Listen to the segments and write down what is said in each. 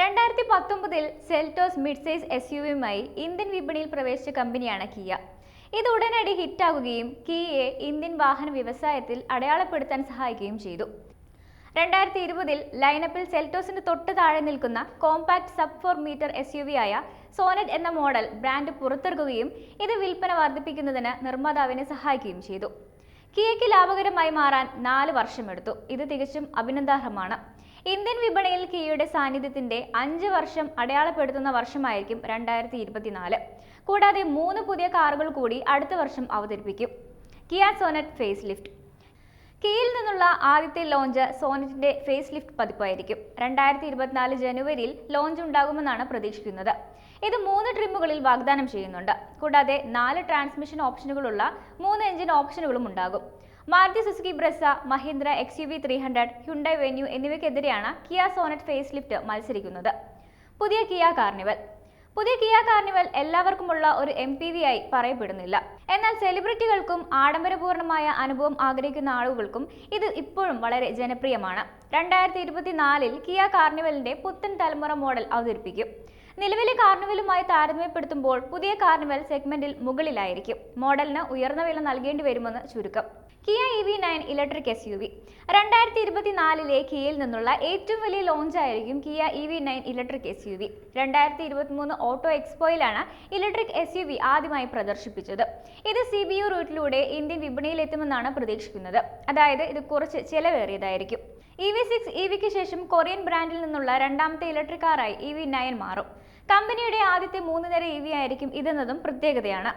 രണ്ടായിരത്തി പത്തൊമ്പതിൽ Seltos mid size S U വിയുമായി Indian വിപണിയിൽ പ്രവേശിച്ച കമ്പനിയാണ് കിയ. ഇത് ഉടനടി ഹിറ്റാകുകയും കിയെ ഇന്ത്യൻ വാഹന വ്യവസായത്തിൽ അടയാളപ്പെടുത്താൻ സഹായിക്കുകയും ചെയ്തു. രണ്ടായിരത്തി ഇരുപതിൽ ലൈനപ്പിൽ സെൽറ്റോസിന് തൊട്ട് താഴെ നിൽക്കുന്ന compact sub four metre S U V ആയ സോനറ്റ് എന്ന മോഡൽ ബ്രാൻഡ് പുറത്തിറക്കുകയും ഇത് വിൽപ്പന വർദ്ധിപ്പിക്കുന്നതിന് നിർമ്മാതാവിനെ സഹായിക്കുകയും ചെയ്തു. കിയയ്ക്ക് ലാഭകരമായി മാറാൻ നാല് വർഷമെടുത്തു. ഇത് തികച്ചും അഭിനന്ദാർഹമാണ്. ഇന്ത്യൻ വിപണിയിൽ കിയയുടെ സാന്നിധ്യത്തിന്റെ അഞ്ച് വർഷം അടയാളപ്പെടുത്തുന്ന വർഷമായിരിക്കും രണ്ടായിരത്തി ഇരുപത്തിനാല് കൂടാതെ മൂന്ന് പുതിയ കാറുകൾ കൂടി അടുത്ത വർഷം അവതരിപ്പിക്കും. കിയ സോനറ്റ് ഫേസ് ലിഫ്റ്റ് കിയിൽ നിന്നുള്ള ആദ്യത്തെ ലോഞ്ച് സോനറ്റിന്റെ ഫേസ് ലിഫ്റ്റ് പതിപ്പായിരിക്കും. രണ്ടായിരത്തി ഇരുപത്തിനാല് ജനുവരിയിൽ ലോഞ്ച് ഉണ്ടാകുമെന്നാണ് പ്രതീക്ഷിക്കുന്നത്. ഇത് മൂന്ന് ട്രിമ്മുകളിൽ വാഗ്ദാനം ചെയ്യുന്നുണ്ട്. കൂടാതെ നാല് ട്രാൻസ്മിഷൻ ഓപ്ഷനുകളുള്ള മൂന്ന് എഞ്ചിൻ ഓപ്ഷനുകളും ഉണ്ടാകും. Maruti Suzuki Brezza Mahindra X U V three hundred Hyundai Venue എന്നിവയ്ക്കെതിരെയാണ് Kia Sonet face lift മത്സരിക്കുന്നത്. പുതിയ കിയ കാർണിവൽ. പുതിയ കിയ കാർണിവൽ എല്ലാവർക്കുമുള്ള ഒരു എം പി വി ആയി പറയപ്പെടുന്നില്ല. എന്നാൽ സെലിബ്രിറ്റികൾക്കും ആഡംബരപൂർണമായ അനുഭവം ആഗ്രഹിക്കുന്ന ആളുകൾക്കും ഇത് ഇപ്പോഴും വളരെ ജനപ്രിയമാണ്. രണ്ടായിരത്തി ഇരുപത്തിനാലിൽ കിയ കാർണിവലിന്റെ പുത്തൻ തലമുറ മോഡൽ അവതരിപ്പിക്കും. നിലവിലെ കാർണിവലുമായി താരതമ്യപ്പെടുത്തുമ്പോൾ പുതിയ കാർണിവൽ സെഗ്മെന്റിൽ മുകളിലായിരിക്കും. മോഡലിന് ഉയർന്ന വില നൽകേണ്ടി വരുമെന്ന് ചുരുക്കം. Kia E V nine electric S U V രണ്ടായിരത്തി ഇരുപത്തിനാലിലെ കിയയിൽ നിന്നുള്ള ഏറ്റവും വലിയ ലോഞ്ച് ആയിരിക്കും Kia E V nine electric S U V രണ്ടായിരത്തി ഇരുപത്തിമൂന്ന് ഓട്ടോ എക്സ്പോയിലാണ് ഇലക്ട്രിക് എസ് യു വി ആദ്യമായി പ്രദർശിപ്പിച്ചത്. ഇത് സി ബി യു റൂട്ടിലൂടെ ഇന്ത്യൻ വിപണിയിൽ എത്തുമെന്നാണ് പ്രതീക്ഷിക്കുന്നത്. അതായത് ഇത് കുറച്ച് ചിലവേറിയതായിരിക്കും. ഇ വി സിക്സ് ഇ വിക്ക് ശേഷം കൊറിയൻ ബ്രാൻഡിൽ നിന്നുള്ള രണ്ടാമത്തെ ഇലക്ട്രിക് കാറായി ഇ വി നയൻ മാറും. കമ്പനിയുടെ ആദ്യത്തെ മൂന്ന് നിര ഇ വി ആയിരിക്കും ഇതെന്നതും പ്രത്യേകതയാണ്.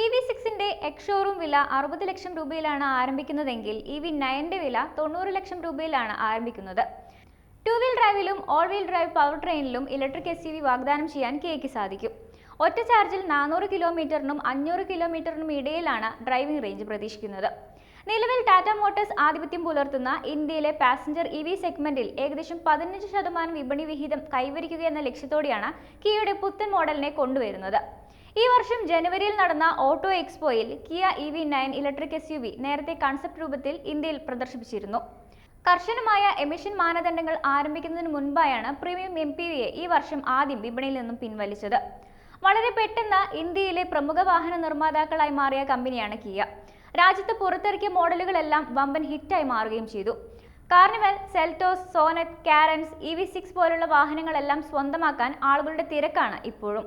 ഇ വി സിക്സിന്റെ എക്സ് ഷോറൂം വില അറുപത് ലക്ഷം രൂപയിലാണ് ആരംഭിക്കുന്നതെങ്കിൽ ഇ വി നയന്റെ വില തൊണ്ണൂറ് ലക്ഷം രൂപയിലാണ് ആരംഭിക്കുന്നത്. ടു വീൽ ഡ്രൈവിലും ഓൾ വീൽ ഡ്രൈവ് പവർ ട്രെയിനിലും ഇലക്ട്രിക് എസ് വാഗ്ദാനം ചെയ്യാൻ കേക്ക് സാധിക്കും. ഒറ്റ ചാർജിൽ നാനൂറ് കിലോമീറ്ററിനും അഞ്ഞൂറ് കിലോമീറ്ററിനും ഇടയിലാണ് ഡ്രൈവിംഗ് റേഞ്ച് പ്രതീക്ഷിക്കുന്നത്. നിലവിൽ ടാറ്റ മോട്ടോഴ്സ് ആധിപത്യം പുലർത്തുന്ന ഇന്ത്യയിലെ പാസഞ്ചർ ഇ വി സെഗ്മെന്റിൽ ഏകദേശം പതിനഞ്ച് ശതമാനം വിപണി വിഹിതം കൈവരിക്കുക എന്ന ലക്ഷ്യത്തോടെയാണ് കിയുടെ പുത്തൻ മോഡലിനെ കൊണ്ടുവരുന്നത്. ഈ വർഷം ജനുവരിയിൽ നടന്ന auto എക്സ്പോയിൽ Kia E V nine electric S U V നേരത്തെ കൺസെപ്റ്റ് രൂപത്തിൽ ഇന്ത്യയിൽ പ്രദർശിപ്പിച്ചിരുന്നു. കർശനമായ എമിഷൻ മാനദണ്ഡങ്ങൾ ആരംഭിക്കുന്നതിന് മുൻപായാണ് പ്രീമിയം എം പി വിയെ ഈ വർഷം ആദ്യം വിപണിയിൽ നിന്നും പിൻവലിച്ചത്. വളരെ പെട്ടെന്ന് ഇന്ത്യയിലെ പ്രമുഖ വാഹന നിർമ്മാതാക്കളായി മാറിയ കമ്പനിയാണ് കിയ. രാജ്യത്ത് പുറത്തിറക്കിയ മോഡലുകളെല്ലാം വമ്പൻ ഹിറ്റായി മാറുകയും ചെയ്തു. Carnival Seltos Sonet Carens E V six പോലുള്ള വാഹനങ്ങളെല്ലാം സ്വന്തമാക്കാൻ ആളുകളുടെ തിരക്കാണ് ഇപ്പോഴും.